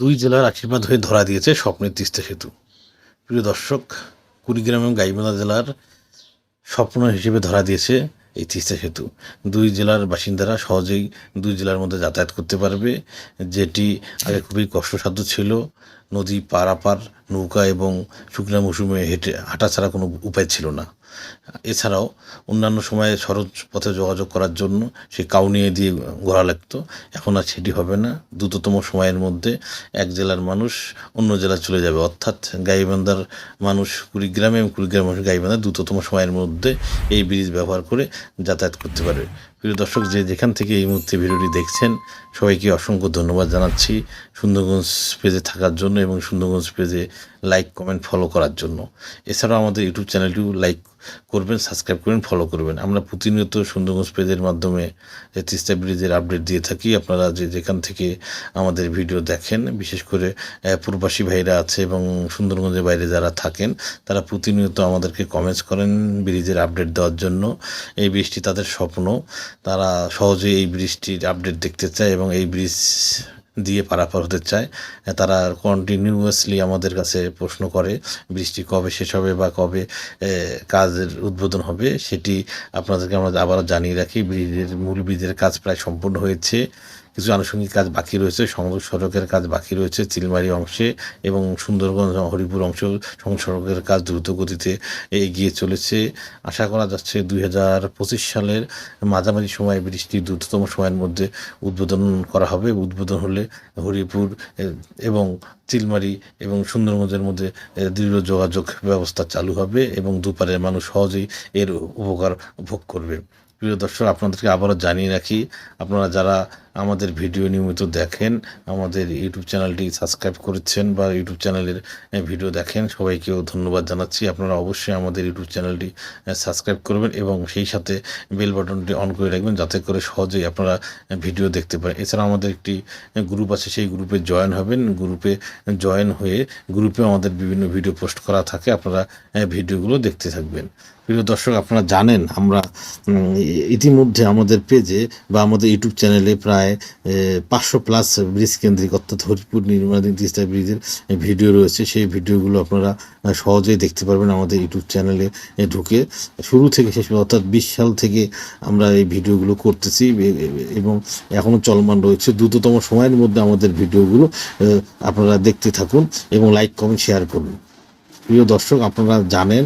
দুই জেলার আশীর্বাদ হয়ে ধরা দিয়েছে স্বপ্নের তিস্তা সেতু। প্রিয় দর্শক, কুড়িগ্রাম এবং গাইবান্ধা জেলার স্বপ্ন হিসেবে ধরা দিয়েছে এই তিস্তা সেতু। দুই জেলার বাসিন্দারা সহজেই দুই জেলার মধ্যে যাতায়াত করতে পারবে, যেটি আগে খুবই কষ্টসাধ্য ছিল। নদী পারাপার নৌকা এবং শুকনা মৌসুমে হেঁটে হাঁটা ছাড়া কোনো উপায় ছিল না। এছাড়াও অন্যান্য সময়ে সড়ক পথে যোগাযোগ করার জন্য সে কাউনিয়ে দিয়ে ঘোরা লাগতো। এখন আর সেটি হবে না। দ্রুততম সময়ের মধ্যে এক জেলার মানুষ অন্য জেলায় চলে যাবে। অর্থাৎ গাইবান্ধার মানুষ কুড়িগ্রামে এবং কুড়িগ্রাম মানুষ গাইবান্ধা দ্রুততম সময়ের মধ্যে এই ব্রিজ ব্যবহার করে যাতায়াত করতে পারবে। প্রিয় দর্শক, যে যেখান থেকে এই মুহূর্তে ভিডিওটি দেখছেন, সবাইকে অসংখ্য ধন্যবাদ জানাচ্ছি সুন্দরগঞ্জ পেজে থাকার জন্য এবং সুন্দরগঞ্জ পেজে লাইক কমেন্ট ফলো করার জন্য। এছাড়াও আমাদের ইউটিউব চ্যানেলটিও লাইক করবেন সাবস্ক্রাইব করবেন ফলো করবেন। আমরা প্রতিনিয়ত সুন্দরগঞ্জ পেজের মাধ্যমে এই তিস্তা ব্রিজের আপডেট দিয়ে থাকি। আপনারা যে যেখান থেকে আমাদের ভিডিও দেখেন, বিশেষ করে প্রবাসী ভাইরা আছে এবং সুন্দরগঞ্জের বাইরে যারা থাকেন, তারা প্রতিনিয়ত আমাদেরকে কমেন্টস করেন ব্রিজের আপডেট দেওয়ার জন্য। এই ব্রিজটি তাদের স্বপ্ন। তারা সহজে এই ব্রিজটির আপডেট দেখতে চায় এবং এই ব্রিজ দিয়ে পারাপার হতে চায়। তারা কন্টিনিউয়াসলি আমাদের কাছে প্রশ্ন করে, বৃষ্টি কবে শেষ হবে বা কবে কাজের উদ্বোধন হবে সেটি আপনাদেরকে আমরা আবারও জানিয়ে রাখি। ব্রিজের মূল ব্রিজের কাজ প্রায় সম্পূর্ণ হয়েছে। কিছু আনুষঙ্গিক কাজ বাকি রয়েছে, সংযোগ সড়কের কাজ বাকি রয়েছে চিলমারি অংশে এবং সুন্দরগঞ্জ হরিপুর অংশ সংযোগ সড়কের কাজ দ্রুত গতিতে এগিয়ে চলেছে। আশা করা যাচ্ছে দুই হাজার পঁচিশ সালের মাঝামাঝি সময় বৃষ্টির দ্রুততম সময়ের মধ্যে উদ্বোধন করা হবে। উদ্বোধন হলে হরিপুর এবং চিলমারি এবং সুন্দরগঞ্জের মধ্যে দৃঢ় যোগাযোগ ব্যবস্থা চালু হবে এবং দুপারের মানুষ সহজেই এর উপকার ভোগ করবে। প্রিয় দর্শক, আপনাদেরকে আবারও জানিয়ে রাখি, আপনারা যারা আমাদের ভিডিও নিয়মিত দেখেন, আমাদের ইউটিউব চ্যানেলটি সাবস্ক্রাইব করেছেন বা ইউটিউব চ্যানেলের ভিডিও দেখেন, সবাইকেও ধন্যবাদ জানাচ্ছি। আপনারা অবশ্যই আমাদের ইউটিউব চ্যানেলটি সাবস্ক্রাইব করবেন এবং সেই সাথে বেল বাটনটি অন করে রাখবেন যাতে করে সহজেই আপনারা ভিডিও দেখতে পারেন। এছাড়া আমাদের একটি গ্রুপ আছে, সেই গ্রুপে জয়েন হবেন। গ্রুপে জয়েন হয়ে গ্রুপে আমাদের বিভিন্ন ভিডিও পোস্ট করা থাকে, আপনারা ভিডিওগুলো দেখতে থাকবেন। প্রিয় দর্শক, আপনারা জানেন, আমরা ইতিমধ্যে আমাদের পেজে বা আমাদের ইউটিউব চ্যানেলে প্রায় পাঁচশো প্লাস ব্রিজ কেন্দ্রিক, অর্থাৎ হরিপুর নির্মাণাধীন তিস্তা ব্রিজের ভিডিও রয়েছে। সেই ভিডিওগুলো আপনারা সহজেই দেখতে পারবেন আমাদের ইউটিউব চ্যানেলে ঢুকে। শুরু থেকে শেষ অর্থাৎ বিশ সাল থেকে আমরা এই ভিডিওগুলো করতেছি এবং এখনও চলমান রয়েছে। দ্রুততম সময়ের মধ্যে আমাদের ভিডিওগুলো আপনারা দেখতে থাকুন এবং লাইক কমেন্ট শেয়ার করুন। প্রিয় দর্শক, আপনারা জানেন,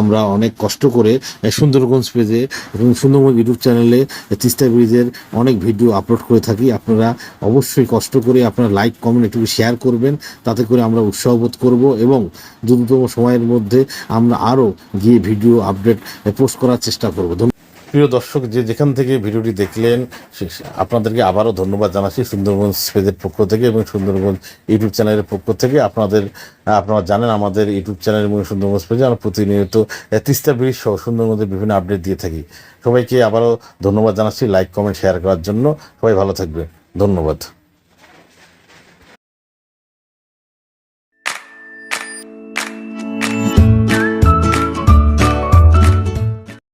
আমরা অনেক কষ্ট করে সুন্দরগঞ্জ পেজে এবং সুন্দরগঞ্জ ইউটিউব চ্যানেলে তিস্তা ব্রিজের অনেক ভিডিও আপলোড করে থাকি। আপনারা অবশ্যই কষ্ট করে আপনারা লাইক, কমেন্ট একটু শেয়ার করবেন, তাতে করে আমরা উৎসাহ বোধ করব এবং দ্রুততম সময়ের মধ্যে আমরা আরও গিয়ে ভিডিও আপডেট পোস্ট করার চেষ্টা করব। প্রিয় দর্শক, যে যেখান থেকে ভিডিওটি দেখলেন আপনাদেরকে আবারও ধন্যবাদ জানাচ্ছি সুন্দরগঞ্জ পেজের পক্ষ থেকে এবং সুন্দরগঞ্জ ইউটিউব চ্যানেলের পক্ষ থেকে। আপনাদের, আপনারা জানেন আমাদের ইউটিউব চ্যানেল এবং সুন্দরগঞ্জ পেজে আমরা প্রতিনিয়ত তিস্তা ব্রিজ সহ সুন্দরগঞ্জের বিভিন্ন আপডেট দিয়ে থাকি। সবাইকে আবারও ধন্যবাদ জানাচ্ছি। লাইক, কমেন্ট, শেয়ার করার জন্য সবাই ভালো থাকবে ধন্যবাদ।